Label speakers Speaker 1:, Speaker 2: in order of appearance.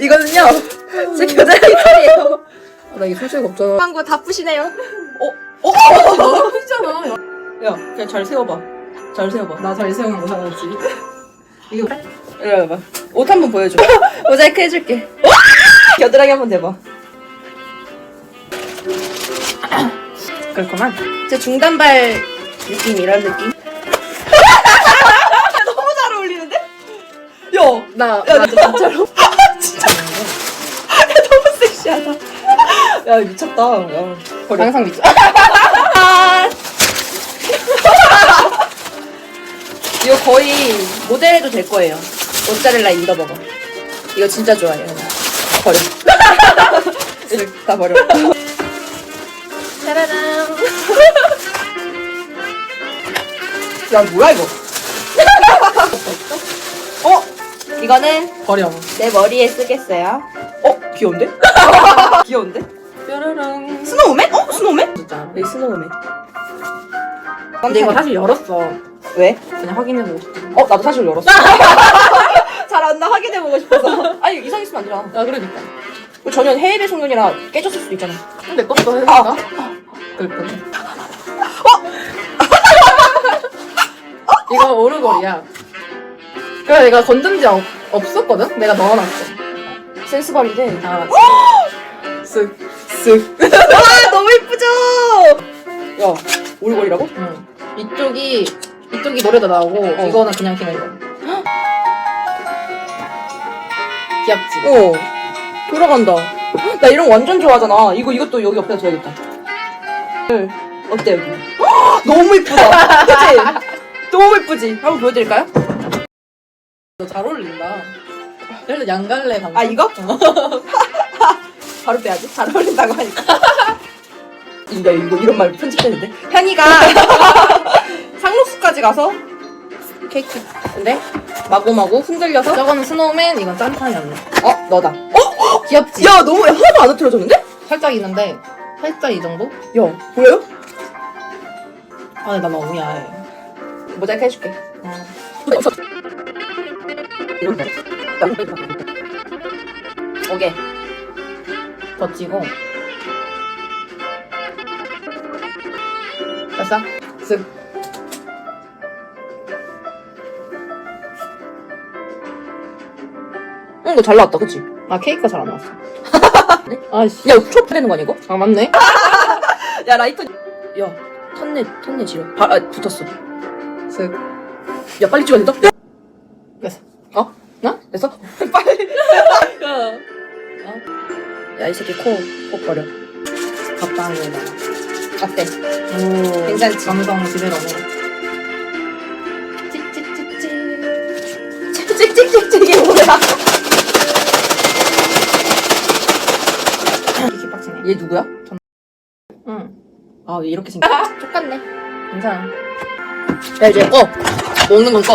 Speaker 1: 이거는요. 제 겨드랑이 털이에요.
Speaker 2: 아, 나 이게 손수가 없잖아.
Speaker 1: 광고 다 푸시네요. 어?
Speaker 2: 너무 크잖아.
Speaker 1: 야 그냥 잘 세워봐. 잘 세워봐.
Speaker 2: 나잘 세우는 거 잘하지. 이거
Speaker 1: 이리 와봐. 옷 한 번 보여줘. 모자이크 해줄게. 겨드랑이 한 번 대봐. 그렇구만. 제 중단발 느낌 이런 느낌? 너무 잘 어울리는데? 야!
Speaker 2: 나,
Speaker 1: 야, 나진 야 미쳤다. 야, 버려.
Speaker 2: 항상 미쳐.
Speaker 1: 이거 거의 모델해도 될 거예요. 모짜렐라 인더버거. 이거 진짜 좋아해요. 버려. 다 버려. 짜라란. 야 뭐야 이거? 어? 이거는
Speaker 2: 버려.
Speaker 1: 내 머리에 쓰겠어요. 어? 귀여운데? 귀여운데?
Speaker 2: 뾰로롱.
Speaker 1: 스노우맨? 어? 스노우맨?
Speaker 2: 진짜.
Speaker 1: 여기 스노우맨.
Speaker 2: 근데 이거 사실 열었어.
Speaker 1: 왜?
Speaker 2: 그냥 확인해보고 싶어.
Speaker 1: 어? 나도 사실 열었어. 잘안나 확인해보고 싶어서. 아니 이상했으면 안 되잖아.
Speaker 2: 야, 그러니까.
Speaker 1: 전혀 해외 배송용이라 깨졌을 수도 있잖아.
Speaker 2: 내 것도 해볼까? 그랬거든. 어? 이거 오르골이야. 그래, 내가 건든 지 없, 없었거든? 내가 넣어놨어.
Speaker 1: 센스 발인데.
Speaker 2: 아, 쓱.
Speaker 1: 쓱. 와 너무 이쁘죠? 야 올골이라고?
Speaker 2: 응. 이쪽이, 이쪽이 노래도 나오고,
Speaker 1: 어.
Speaker 2: 이거는 그냥 그냥 이거. 귀엽지?
Speaker 1: 어. 돌아간다. 나 이런 거 완전 좋아하잖아. 이거 이것도 여기 옆에다 둬야겠다. 헐, 어때 여기? 너무 이쁘다. 그치? 너무 이쁘지? 한번 보여드릴까요?
Speaker 2: 너 잘 어울린다. 그래서 양갈래
Speaker 1: 방아 이거? 바로 빼야지. 잘 어울린다고 하니까. 이거 이거 이런 말 편집되는데. 현이가 상록수까지 가서 케이크. 근데 마구마구 흔들려서
Speaker 2: 저거는 스노우맨, 이건 짠탄이었네.
Speaker 1: 어 너다. 어?
Speaker 2: 귀엽지?
Speaker 1: 야 너무 하나도 안 흐트러졌는데?
Speaker 2: 살짝 있는데, 살짝 이 정도?
Speaker 1: 야 보여요?
Speaker 2: 아, 나 너무 야해.
Speaker 1: 모자이크 해줄게.
Speaker 2: 어.
Speaker 1: 오케이.
Speaker 2: 버티고. 됐어? 쓱.
Speaker 1: 응, 이거 잘 나왔다, 그치?
Speaker 2: 아, 케이크가 잘 안 나왔어. 아씨.
Speaker 1: 야, 이거 초록 되는 거 아니야, 이거?
Speaker 2: 아, 맞네?
Speaker 1: 야, 라이터. 야, 턴내, 턴내 지려. 바, 아, 붙었어.
Speaker 2: 쓱.
Speaker 1: 야, 빨리 찍어야 된다? 야,
Speaker 2: 됐어.
Speaker 1: 어?
Speaker 2: 나?
Speaker 1: 됐어? 빨리. 야. 야, 이 새끼 코, 코 버려.
Speaker 2: 밥빵에다가.
Speaker 1: 어때?
Speaker 2: 오.
Speaker 1: 괜찮지?
Speaker 2: 감성 지대로네.
Speaker 1: 찍찍찍찍. 찍찍찍찍, 이게 뭐야?
Speaker 2: 이렇게 빡치네.
Speaker 1: 얘 누구야?
Speaker 2: 응.
Speaker 1: 아, 왜 이렇게 생겼
Speaker 2: 똑같네. 괜찮아.
Speaker 1: 야, 이제 꺼. 먹는 건 꺼.